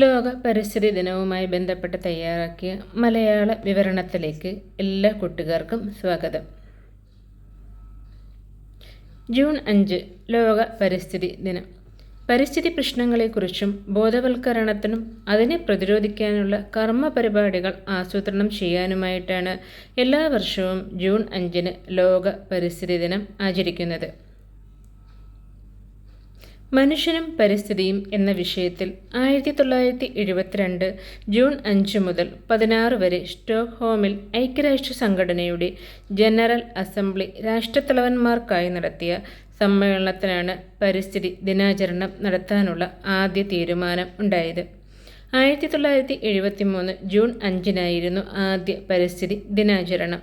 ലോക പരിസ്ഥിതി ദിനവുമായി ബന്ധപ്പെട്ട് തയ്യാറാക്കിയ മലയാള വിവരണത്തിലേക്ക് എല്ലാ കൂട്ടുകാർക്കും സ്വാഗതം. ജൂൺ അഞ്ച് ലോക പരിസ്ഥിതി ദിനം. പരിസ്ഥിതി പ്രശ്നങ്ങളെക്കുറിച്ചും ബോധവൽക്കരണത്തിനും അതിനെ പ്രതിരോധിക്കാനുള്ള കർമ്മ പരിപാടികൾ ആസൂത്രണം ചെയ്യാനുമായിട്ടാണ് എല്ലാ വർഷവും ജൂൺ അഞ്ചിന് ലോക പരിസ്ഥിതി ദിനം ആചരിക്കുന്നത്. മനുഷ്യനും പരിസ്ഥിതിയും എന്ന വിഷയത്തിൽ ആയിരത്തി തൊള്ളായിരത്തി എഴുപത്തിരണ്ട് ജൂൺ അഞ്ച് മുതൽ പതിനാറ് വരെ സ്റ്റോക്ക്ഹോമിൽ ഐക്യരാഷ്ട്ര സംഘടനയുടെ ജനറൽ അസംബ്ലി രാഷ്ട്രത്തലവന്മാർക്കായി നടത്തിയ സമ്മേളനത്തിലാണ് പരിസ്ഥിതി ദിനാചരണം നടത്താനുള്ള ആദ്യ തീരുമാനം ഉണ്ടായത്. ആയിരത്തി തൊള്ളായിരത്തി എഴുപത്തി മൂന്ന് ജൂൺ അഞ്ചിനായിരുന്നു ആദ്യ പരിസ്ഥിതി ദിനാചരണം.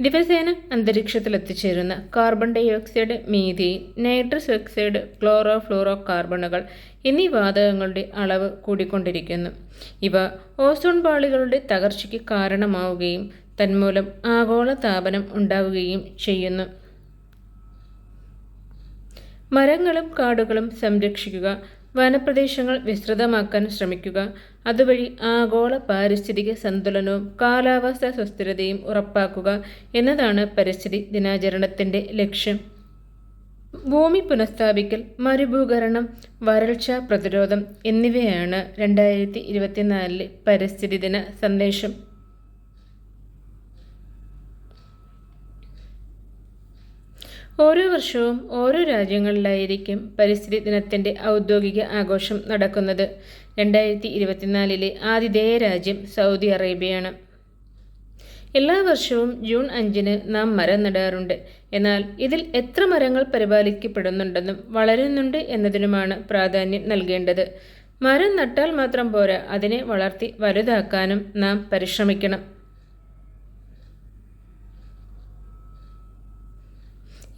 ദിവസേന അന്തരീക്ഷത്തിലെത്തിച്ചേരുന്ന കാർബൺ ഡൈ ഓക്സൈഡ് മീതി നൈട്രസ് ഓക്സൈഡ് ക്ലോറോ ഫ്ലോറോ കാർബണുകൾ എന്നീ വാതകങ്ങളുടെ അളവ് കൂടിക്കൊണ്ടിരിക്കുന്നു. ഇവ ഓസോൺ പാളികളുടെ തകർച്ചയ്ക്ക് കാരണമാവുകയും തന്മൂലം ആഗോള താപനം ഉണ്ടാവുകയും ചെയ്യുന്നു. മരങ്ങളും കാടുകളും സംരക്ഷിക്കുക വനപ്രദേശങ്ങൾ വിസ്തൃതമാക്കാൻ ശ്രമിക്കുക. അതുവഴി ആഗോള പാരിസ്ഥിതിക സന്തുലനവും കാലാവസ്ഥ സുസ്ഥിരതയും ഉറപ്പാക്കുക എന്നതാണ് പരിസ്ഥിതി ദിനാചരണത്തിന്റെ ലക്ഷ്യം. ഭൂമി പുനഃസ്ഥാപിക്കൽ മരുഭൂകരണം വരൾച്ച പ്രതിരോധം എന്നിവയാണ് രണ്ടായിരത്തി ഇരുപത്തിനാലിലെ പരിസ്ഥിതി ദിന സന്ദേശം. ഓരോ വർഷവും ഓരോ രാജ്യങ്ങളിലായിരിക്കും പരിസ്ഥിതി ദിനത്തിന്റെ ഔദ്യോഗിക ആഘോഷം നടക്കുന്നത്. രണ്ടായിരത്തി ഇരുപത്തിനാലിലെ ആതിഥേയ രാജ്യം സൗദി അറേബ്യയാണ്. എല്ലാ വർഷവും ജൂൺ അഞ്ചിന് നാം മരം നടാറുണ്ട്. എന്നാൽ ഇതിൽ എത്ര മരങ്ങൾ പരിപാലിക്കപ്പെടുന്നുണ്ടെന്നും വളരുന്നുണ്ട് എന്നതിനുമാണ് പ്രാധാന്യം നൽകേണ്ടത്. മരം നട്ടാൽ മാത്രം പോരാ അതിനെ വളർത്തി വലുതാക്കാനും നാം പരിശ്രമിക്കണം.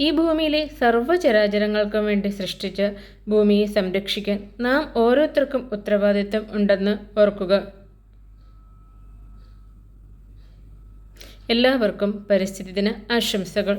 ഈ ഭൂമിയിലെ സർവചരാചരങ്ങൾക്കും വേണ്ടി സൃഷ്ടിച്ച ഭൂമിയെ സംരക്ഷിക്കാൻ നാം ഓരോരുത്തർക്കും ഉത്തരവാദിത്വം ഉണ്ടെന്ന് ഓർക്കുക. എല്ലാവർക്കും പരിസ്ഥിതി ദിന ആശംസകൾ.